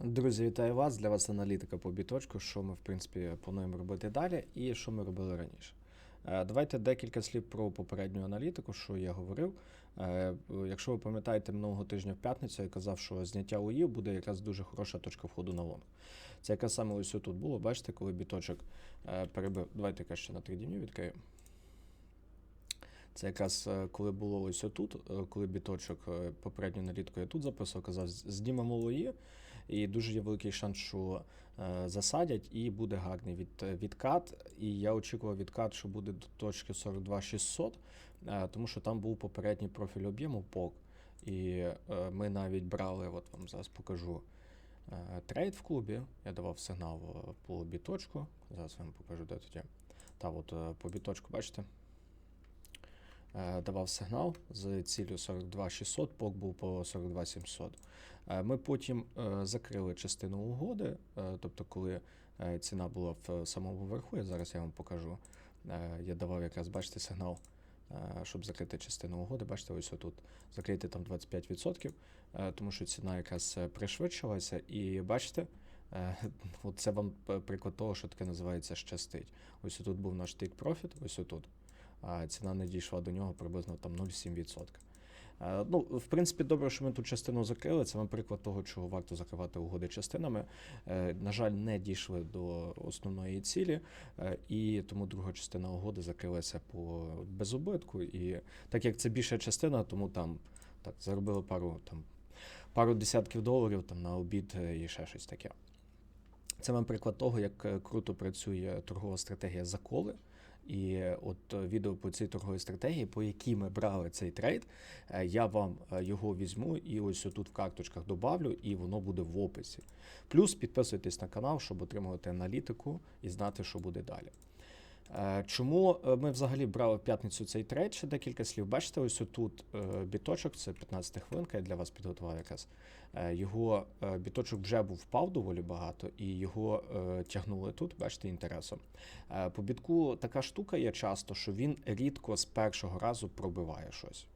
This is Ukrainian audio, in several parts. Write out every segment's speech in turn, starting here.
Друзі, вітаю вас! Для вас аналітика по біточку, що ми в принципі плануємо робити далі, і що ми робили раніше. Е, Давайте декілька слів про попередню аналітику, що я говорив. Е, Якщо ви пам'ятаєте, минулого тижня в п'ятницю я казав, що зняття УІ буде якраз дуже хороша точка входу на лонг. Це якраз саме ось тут було, бачите, коли біточок е, перебив. Давайте ще на 3 днів відкрию. Це якраз коли було ось отут, е, коли біточок попередню налітку я тут записував, казав, знімемо лої, і дуже є великий шанс, що е, засадять, і буде гарний від, відкат. І я очікував відкат, що буде до точки 42 600, е, тому що там був попередній профіль об'єму ПОК. І е, ми навіть брали, от вам зараз покажу. Трейд в клубі, я давав сигнал по біточку. Зараз вам покажу, де тоді. Та от по біточку, бачите? Е, давав сигнал з ціллю 42 600, пок був по 42 700. Е, Ми потім е, закрили частину угоди, тобто, коли ціна була в самому верху, я зараз я вам покажу. Я давав якраз, бачите, сигнал, щоб закрити частину угоди. Бачите, ось отут закрити там 25%, е, тому що ціна якраз пришвидшилася, і бачите. це вам приклад того, що таке називається щастить. Ось тут був наш тик профіт, ось тут а ціна не дійшла до нього приблизно там 0,7%. Е, Ну, в принципі, добре, що ми тут частину закрили. Це вам приклад того, чого варто закривати угоди частинами. Е, На жаль, не дійшли до основної цілі, е, і тому друга частина угоди закрилася по безубитку. І так як це більша частина, тому там так заробили пару там пару десятків доларів там на обід і ще щось таке. Це вам приклад того, як круто працює торгова стратегія заколи. І от е, відео по цій торговій стратегії, по якій ми брали цей трейд, е, я вам е, його візьму і ось тут в карточках добавлю, і воно буде в описі. Плюс підписуйтесь на канал, щоб отримувати аналітику і знати, що буде далі. Е, Чому е, ми взагалі брали в п'ятницю цей трейд? Ще декілька слів. Бачите, ось тут біточок, це 15 хвилинка, я для вас підготував якраз. Е, Його е, біточок вже був впав доволі багато, і його е, тягнули тут, бачите, інтересом. Е, По бітку така штука є часто, що він рідко з першого разу пробиває щось.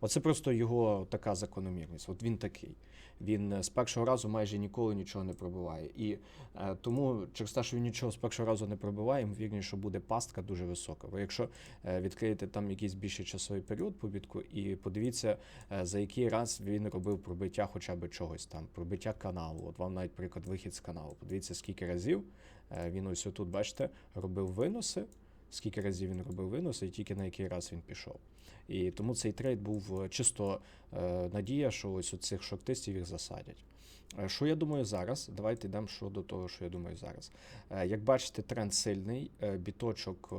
Оце просто його така закономірність. От він такий. Він е, з першого разу майже ніколи нічого не пробиває. І е, тому через те, що він нічого з першого разу не пробиває, ймовірніше, що буде пастка дуже висока. Ви якщо е, відкриєте там якийсь більший часовий період по бітку, і подивіться, е, за який раз він робив пробиття хоча б чогось там, пробиття каналу. От вам навіть приклад вихід з каналу. Подивіться, скільки разів е, він ось тут, бачите, робив виноси. Скільки разів він робив виноси, і тільки на який раз він пішов. І тому цей трейд був е, чисто е, надія, що ось у цих шортистів їх засадять. Е, Що я думаю зараз? Давайте йдемо щодо того, що я думаю зараз. Як бачите, тренд сильний, біточок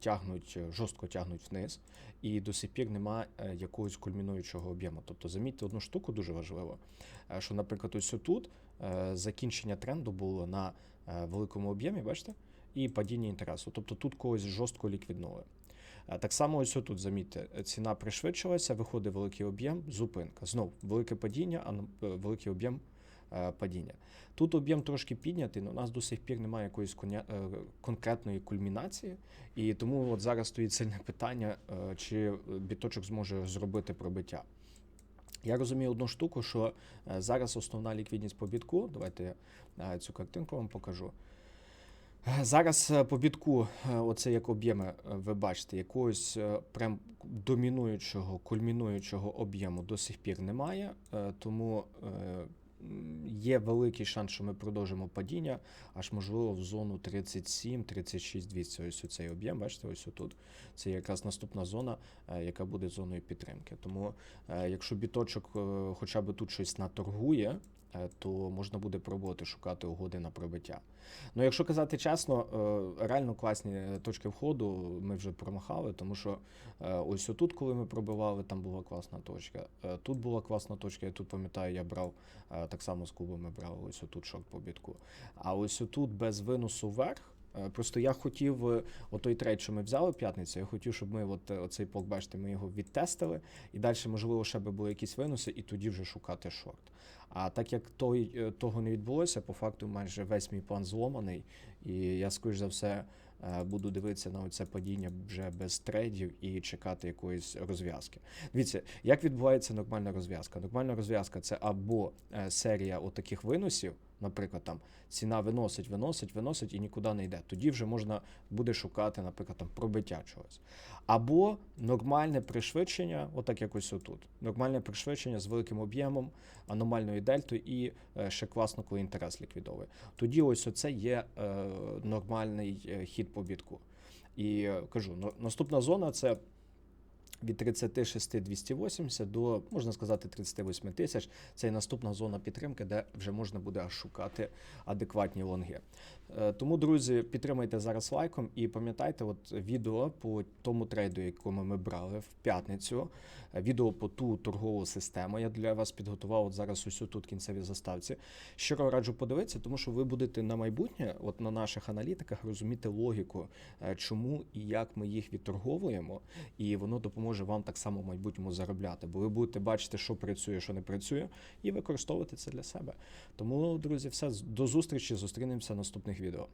тягнуть, жорстко тягнуть вниз, і до сих пір немає якогось кульмінуючого об'єму. Тобто, замітьте одну штуку дуже важливо, що, наприклад, ось тут закінчення тренду було на великому об'ємі, бачите? І падіння інтересу. Тобто тут когось жорстко ліквіднули. Так само, ось тут, замітьте, ціна пришвидшилася, виходить великий об'єм, зупинка. Знов велике падіння, а е, великий об'єм е, падіння. Тут об'єм трошки піднятий, але у нас до сих пір немає якоїсь е, конкретної кульмінації. І тому от зараз стоїть сильне питання, чи біточок зможе зробити пробиття. Я розумію одну штуку, що зараз основна ліквідність по бітку. Давайте я цю картинку вам покажу. Зараз е, по бітку, е, оце як об'єми, е, ви бачите, якогось прям домінуючого, кульмінуючого об'єму до сих пір немає, тому є великий шанс, що ми продовжимо падіння, аж можливо в зону 37, 36, 200. Ось цей об'єм, бачите, ось тут. Це якраз наступна зона, яка буде зоною підтримки. Тому, якщо біточок хоча б тут щось наторгує, то можна буде пробувати шукати угоди на пробиття. Ну, якщо казати чесно, е, реально класні точки входу ми вже промахали, тому що е, ось отут, коли ми пробивали, там була класна точка. Е, Тут була класна точка, я тут пам'ятаю, я брав е, так само з кубами брав ось отут шорт по бітку. А ось отут без виносу вверх. Е, Просто я хотів е, отой трейд, що ми взяли п'ятницю, я хотів, щоб ми от, е, оцей пок, бачите, ми його відтестили, і далі, можливо, ще би були якісь виноси, і тоді вже шукати шорт. А так як той, того не відбулося, по факту майже весь мій план зломаний, і я, скоріш за все, буду дивитися на це падіння вже без трейдів і чекати якоїсь розв'язки. Дивіться, як відбувається нормальна розв'язка? Нормальна розв'язка це або серія отаких виносів, наприклад, там ціна виносить, виносить, виносить і нікуди не йде. Тоді вже можна буде шукати, наприклад, там пробиття чогось. Або нормальне пришвидшення, отак якось отут. Нормальне пришвидшення з великим об'ємом, аномальною дельтою і е, ще класно, коли інтерес ліквідовує. Тоді ось оце є е, нормальний е, хід по бітку. І кажу, наступна зона це від 36 280 до, можна сказати, 38 тисяч. Це і наступна зона підтримки, де вже можна буде шукати адекватні лонги. Е, Тому, друзі, підтримайте зараз лайком і пам'ятайте, от відео по тому трейду, якому ми брали в п'ятницю. Відео по ту торгову систему. Я для вас підготував от зараз усю тут кінцеві заставці. Щиро раджу подивитися, тому що ви будете на майбутнє, от на наших аналітиках, розуміти логіку, е, чому і як ми їх відторговуємо, і воно допоможе вам так само в майбутньому заробляти. Бо ви будете бачити, що працює, що не працює, і використовувати це для себе. Тому, друзі, все до зустрічі. Зустрінемося в наступних відео.